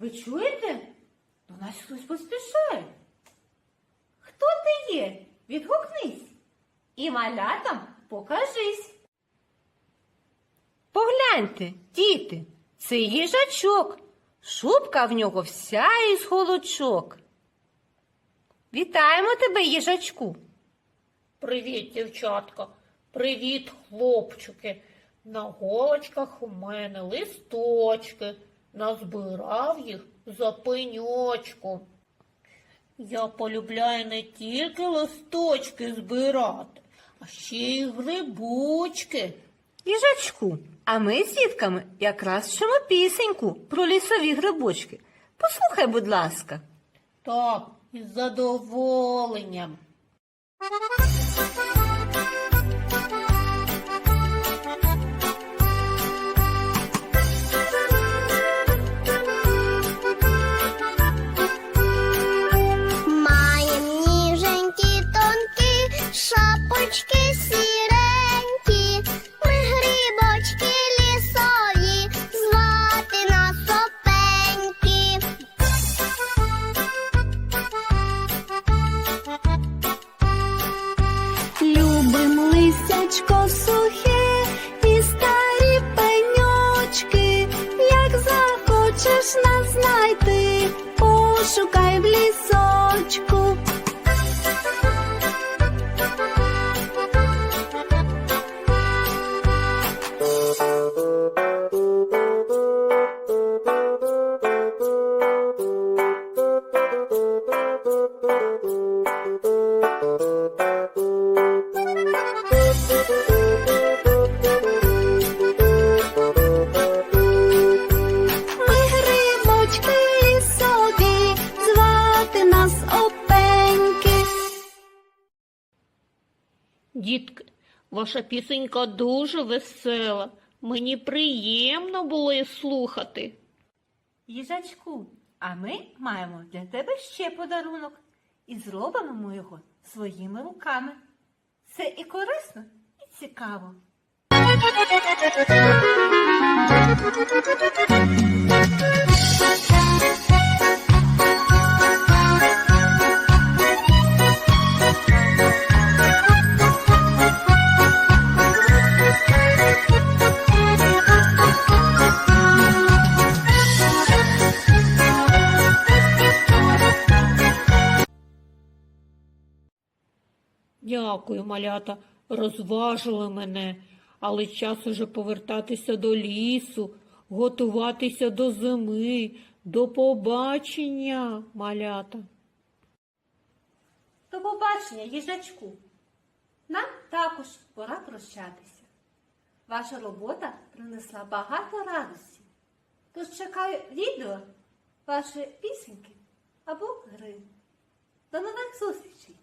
Ви чуєте? До нас хтось поспішає. Хто ти є? Відгукнись. І малятам покажись. Погляньте, діти, це їжачок. Шубка в нього вся із голочок. Вітаємо тебе, їжачку. Привіт, дівчатка. Привіт, хлопчики. На голочках у мене листочки. Назбирав їх за пеньочку. Я полюбляю не тільки листочки збирати, а ще й грибочки. Їжачку, а ми з дітками якраз вчимо пісеньку про лісові грибочки. Послухай, будь ласка. Так, із задоволенням. Листячко сухе і старі пеньочки, як захочеш нас знайти, пошукай в лісочку. Дітки, ваша пісенька дуже весела. Мені приємно було її слухати. Їжачку, а ми маємо для тебе ще подарунок і зробимо ми його своїми руками. Це і корисно, і цікаво. Дякую, малята, розважили мене, але час уже повертатися до лісу, готуватися до зими, до побачення, малята. До побачення, їжачку. Нам також пора прощатися. Ваша робота принесла багато радості. Тож чекаю відео, ваші пісеньки або гри. До нових зустрічей!